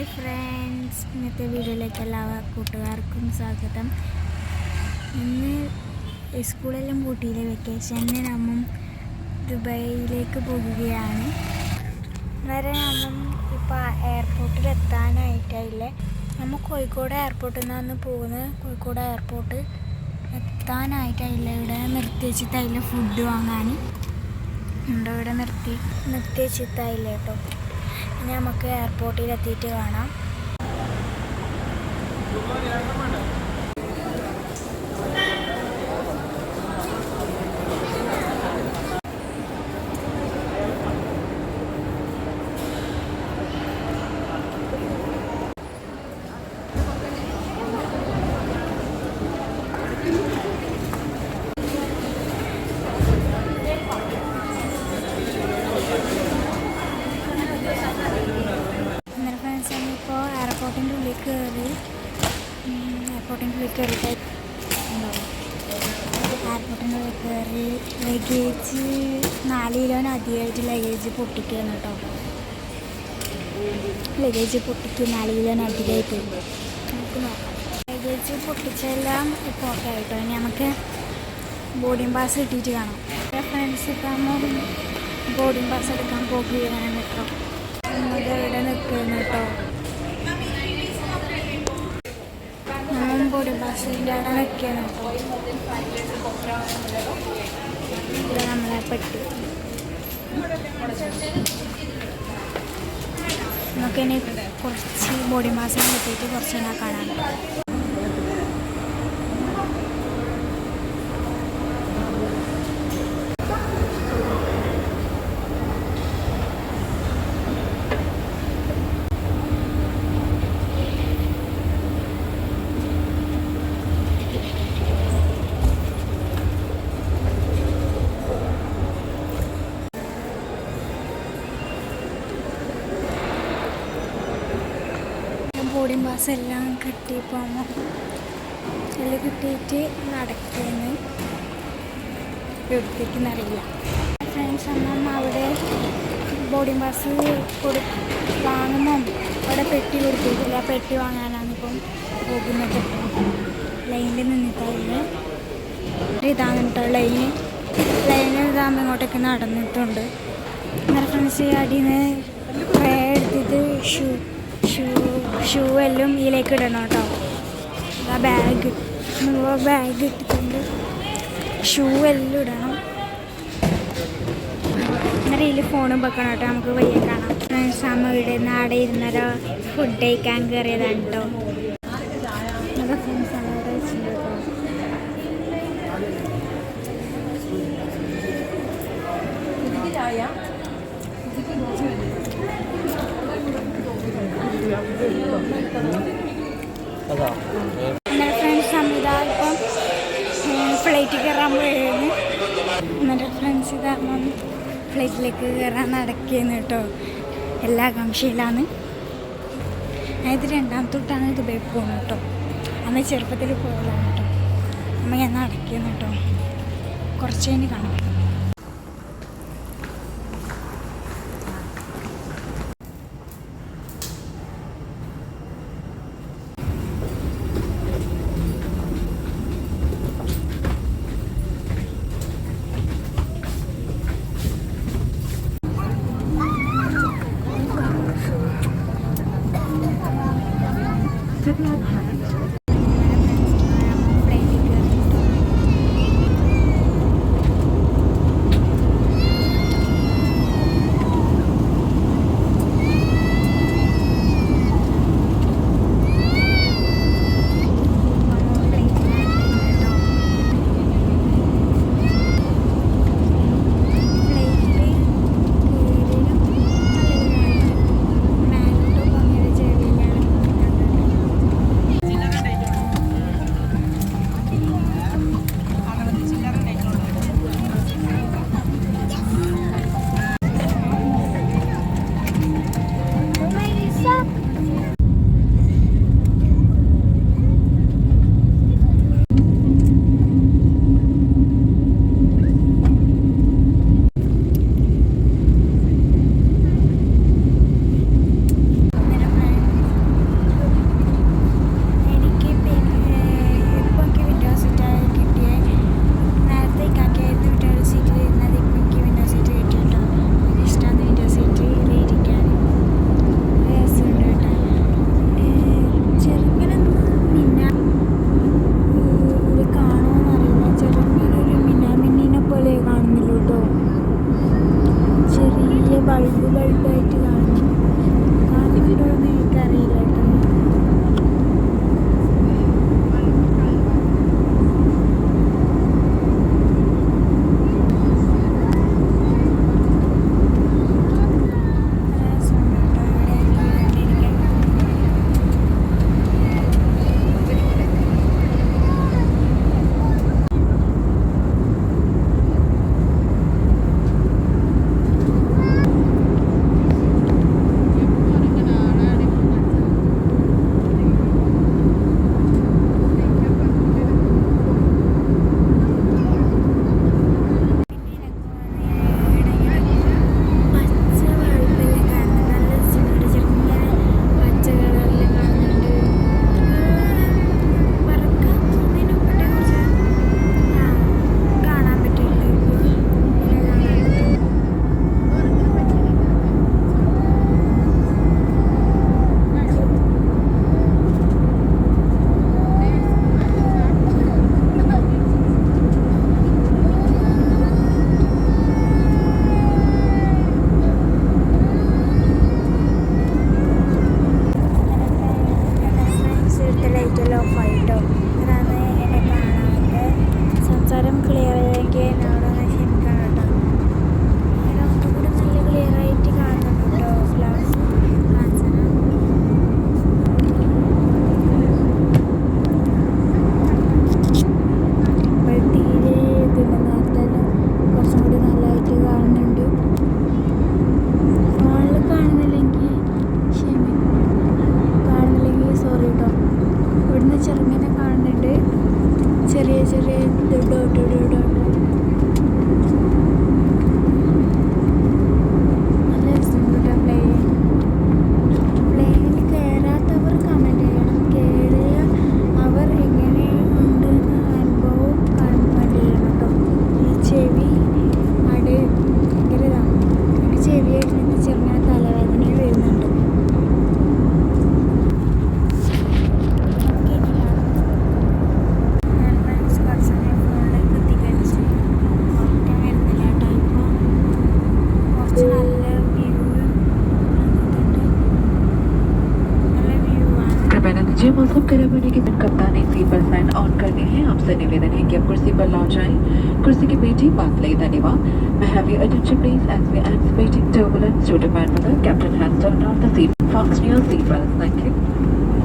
Hi friends. ഇന്നത്തെ വീഡിയോയിലേക്ക് എല്ലാ കൂട്ടുകാർക്കും സ്വാഗതം. ഇന്ന് സ്കൂളെല്ലാം കൂട്ടിയില്ലേ വെക്കേഷന് നമ്മ ദുബായിലേക്ക് പോകുകയാണ് വരെ നമ്മ ഇപ്പോൾ എയർപോർട്ടിൽ എത്താനായിട്ടില്ലേ നമ്മൾ കോഴിക്കോട് എയർപോർട്ടിൽ നിന്നാണ് പോകുന്നത്. കോഴിക്കോട് എയർപോർട്ട് എത്താനായിട്ടില്ല ഇവിടെ നിർത്തി വെച്ചിട്ടായില്ല ഫുഡ് വാങ്ങാൻ ഇവിടെ നിർത്തി നിർത്തി വെച്ചിട്ടായില്ല കേട്ടോ നമുക്ക് എയർപോർട്ടിൽ എത്തിയിട്ട് കാണാം. അധികമായിട്ട് ലഗേജ് പൊട്ടിക്കുകയാണ് കേട്ടോ. ലഗേജ് പൊട്ടിക്ക് നാല് കിലോന് അധികമായിട്ട് നമുക്ക് നോക്കാം. ലഗേജ് പൊട്ടിച്ചെല്ലാം ഇപ്പോൾ ഓക്കെ ആയിട്ടോ. ഇനി നമുക്ക് ബോർഡിംഗ് പാസ് കിട്ടിയിട്ട് കാണാം. ഫ്രണ്ട്സ് ഇപ്പം ബോർഡിംഗ് പാസ് എടുക്കാൻ പോകുകയാണ് കേട്ടോ നമ്മൾ ഇവിടെ നിൽക്കുന്നു കേട്ടോ. ബോർഡിംഗ് പാസിന്റെ അവിടെ നിൽക്കുകയാണ് കേട്ടോ. ഇവിടെ നമ്മളെ പെട്ടി. നമുക്കിനി കുറച്ച് ബോഡി മാസം കിട്ടിയിട്ട് കുറച്ച് ഞാൻ കാണാം. ബോർഡിംഗ് പാസ് എല്ലാം കിട്ടി പോകുമ്പോൾ എല്ലാം കിട്ടിയിട്ട് നടക്കുന്നു എവിടത്തേക്കെന്നറിയില്ല ഫ്രണ്ട്സ് അമ്മ അവിടെ ബോർഡിംഗ് പാസ് കൊടു വാങ്ങുമ്പം അവിടെ പെട്ടി കൊടുത്തിട്ടില്ല. പെട്ടി വാങ്ങാനാണ് ഇപ്പം പോകുന്നത്. ലൈനിൽ നിന്നിട്ടായിരുന്നു ഇതാണ് കേട്ടോ ലൈന് ലൈനിൽ ഇതാകുമ്പോൾ ഇങ്ങോട്ടൊക്കെ നടന്നിട്ടുണ്ട്. ഫ്രണ്ട്സ് അടിയിൽ നിന്ന് ട്രേ എടുത്തിട്ട് ഷൂ ഷൂ ഷൂ എല്ലാം ഇതിലേക്ക് ഇടണം കേട്ടോ. ആ ബാഗ് ബാഗ് ഇട്ടിട്ടുണ്ട്. ഷൂ എല്ലാം ഇടണം. അന്നേരം ഇതിൽ ഫോണും വെക്കണം കേട്ടോ. നമുക്ക് വയ്യ കാണാം. അമ്മ ഇവിടെ നാടെ അവിടെ ഇരുന്നൊരു ഫുഡ് കഴിക്കാൻ കയറിയതാണ് കേട്ടോ നമ്മുടെ ഫ്രണ്ട്സ് ആണ് അവിടെ വെച്ചിട്ടുണ്ട് കേട്ടോ നമ്മുടെ ഫ്രണ്ട്സ് അമിതാ ഇപ്പം ഫ്ലൈറ്റിൽ കയറാൻ പോയിരുന്നു. നമ്മുടെ ഫ്രണ്ട്സ് ഇതാകുമ്പം ഫ്ലൈറ്റിലേക്ക് കയറാൻ നടക്കുകയെന്ന് കേട്ടോ. എല്ലാ ആകാംക്ഷയിലാണ്. ഞാൻ ഇത് രണ്ടാമത്തെ തൊട്ടാണ് ദുബായി പോകുന്നത് കേട്ടോ. അന്ന് ചെറുപ്പത്തിൽ പോയതാണ് കേട്ടോ. അമ്മ ഞാൻ നടക്കുകയെന്ന് കേട്ടോ. കുറച്ച് കഴിഞ്ഞ് കാണാം. ഫ്ലൈറ്റിൽ da da da da da से निवेदन है कि आप कुर्सी पर लौट जाएँ। कुर्सी के पीठ ही पास लें धन्यवाद। May have attention please as we anticipating turbulence to depend on captain has turn off the seat fox new seat belt thank you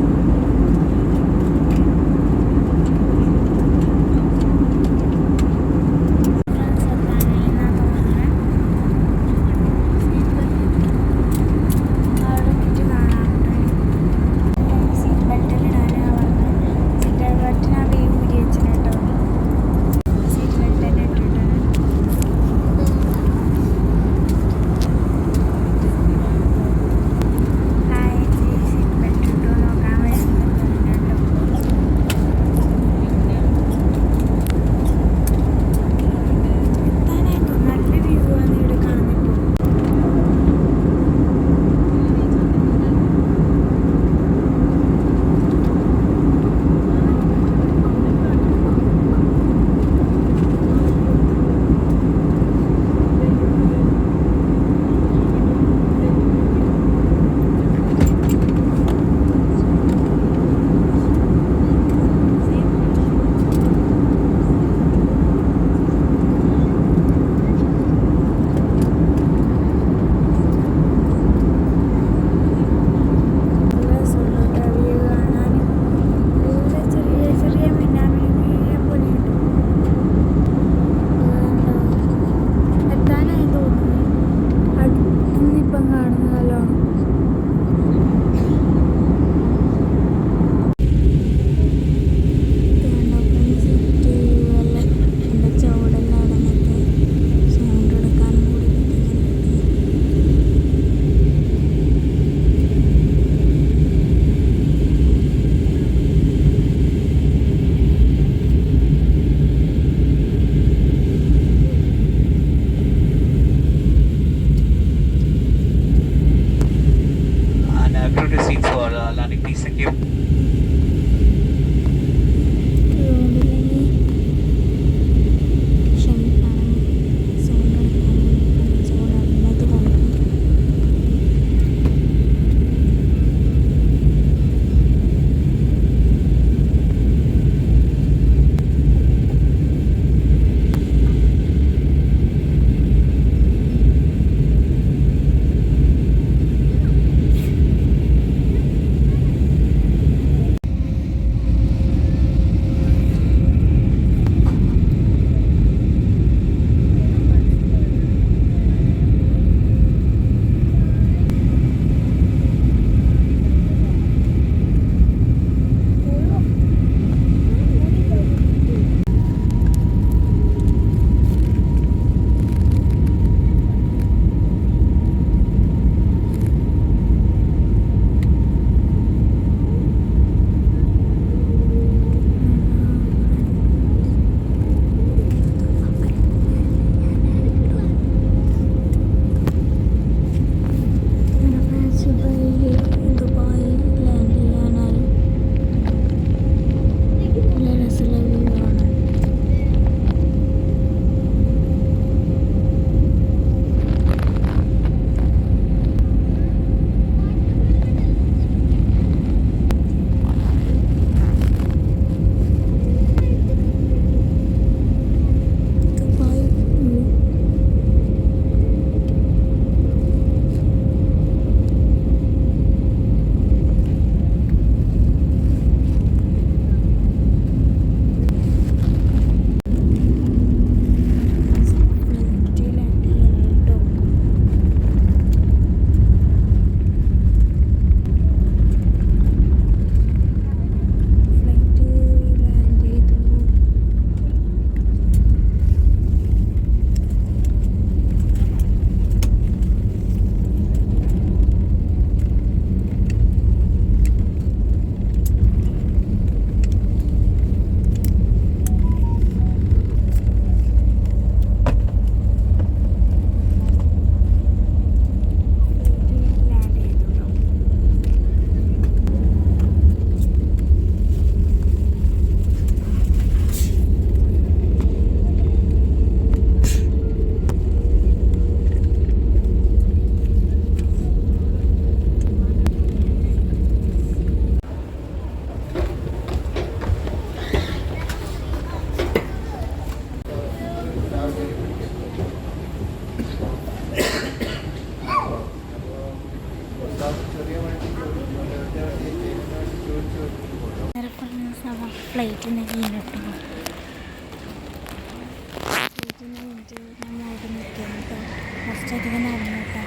കഴിഞ്ഞിട്ട് നമ്മൾ അവിടെ നിൽക്കണം കേട്ടോ കുറച്ചധികം നടന്നു കേട്ടോ.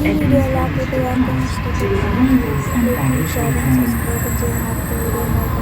ഈ വീഡിയോ എല്ലാ കൂട്ടുകാർക്കും ഇഷ്ടപ്പെട്ടു. സബ്സ്ക്രൈബ് ചെയ്യാൻ വീഡിയോ